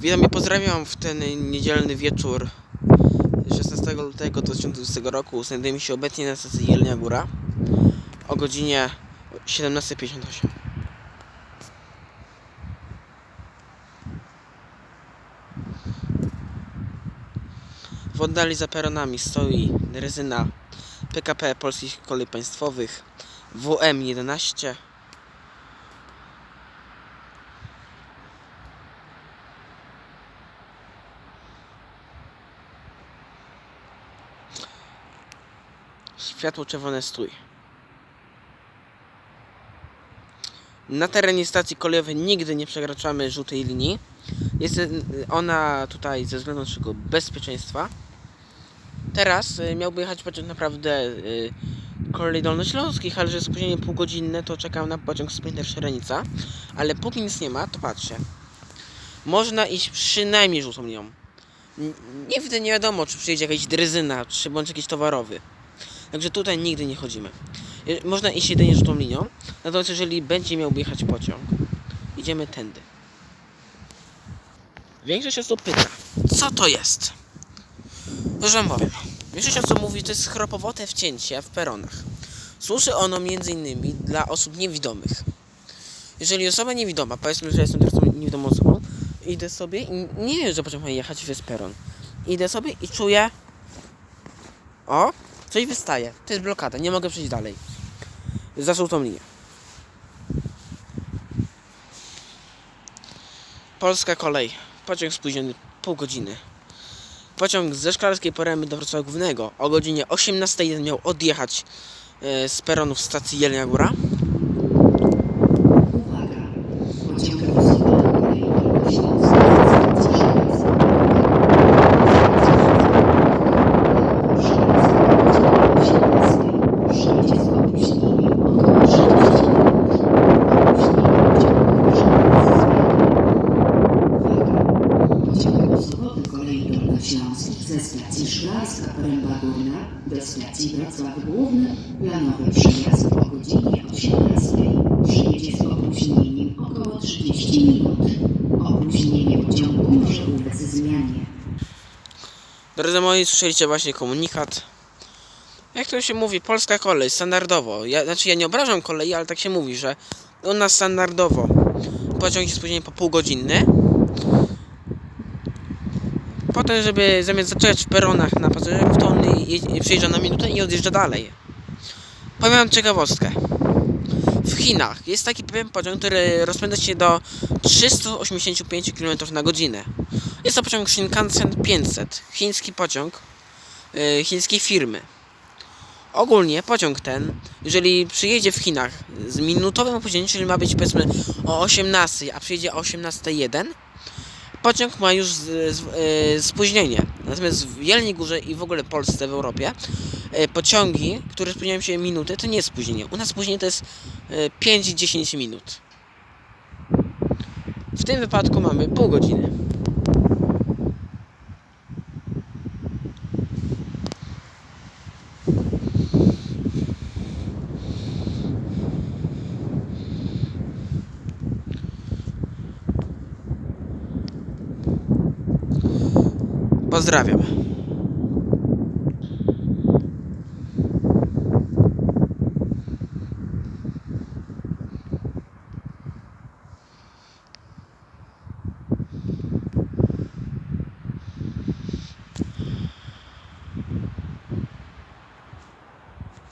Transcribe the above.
Witam i pozdrawiam w ten niedzielny wieczór 16 lutego 2020 roku. Znajdujemy się obecnie na stacji Jelenia Góra o godzinie 17.58. W oddali za peronami stoi drezyna PKP Polskich Kolei Państwowych WM11 Światło czerwone stój. Na terenie stacji kolejowej nigdy nie przekraczamy żółtej linii. Jest y, ona tutaj ze względu na naszego bezpieczeństwa. Teraz y, miałby jechać pociąg naprawdę y, kolei dolnośląskich, ale że jest spóźnienie półgodzinne, to czekam na pociąg Sprinter Szerenica. Ale póki nic nie ma, to patrzę. Można iść przynajmniej żółtą linią. Nigdy nie wiadomo, czy przyjedzie jakaś dryzyna, czy bądź jakiś towarowy. Także tutaj nigdy nie chodzimy. Można iść jedynie żółtą linią, natomiast jeżeli będzie miał jechać pociąg, idziemy tędy. Większość osób pyta, co to jest? Już wam powiem. Większość osób mówi, że to jest chropowote wcięcie w peronach. Służy ono m.in. dla osób niewidomych. Jeżeli osoba niewidoma, powiedzmy, że jestem teraz niewidomą osobą, idę sobie i nie wiem, że pociąg ma jechać, jest peron. Idę sobie i czuję... O, Coś wystaje. To jest blokada. Nie mogę przejść dalej. Za żółtą linię. Polska kolej. Pociąg spóźniony pół godziny. Pociąg ze Szklarskiej Poręby do Wrocławia Głównego o godzinie 18.01 miał odjechać e, z peronów stacji Jelenia Góra. Uwaga! Pociąg losowy kolei Dolnośląskiej stacji żelaznej. Przyjdzie z opóźnieniem około 30 minut. Opóźnienie pociągu może być Uwaga! Pociąg osobowy kolei dolnośląskich ze Szklarska Poręba Górna do stacji Wrocław Główny planowy przyjazd o godzinie 18 przyjedzie z opóźnieniem około 30 minut. Opóźnienie pociągu może ulec zmianie. Drodzy moi, słyszeliście właśnie komunikat. Jak to się mówi, polska kolej, standardowo. Ja, znaczy ja nie obrażam kolei, ale tak się mówi, że u nas standardowo pociąg jest spóźnienie po półgodzinny. Potem, żeby zamiast zaczekać w peronach na pasażerów, to on je- przyjeżdża na minutę i odjeżdża dalej. Powiem wam ciekawostkę. W Chinach jest taki pewien pociąg, który rozpędza się do 385 km na godzinę. Jest to pociąg Shinkansen 500, chiński pociąg yy, chińskiej firmy. Ogólnie pociąg ten, jeżeli przyjedzie w Chinach z minutowym opóźnieniem, czyli ma być powiedzmy o 18, a przyjedzie o 18.01, pociąg ma już z, z, yy, spóźnienie. Natomiast w Jeleniej Górze i w ogóle Polsce, w Europie, yy, pociągi, które spóźniają się minutę, to nie jest spóźnienie. U nas spóźnienie to jest yy, 5-10 minut. W tym wypadku mamy pół godziny. Pozdrawiam.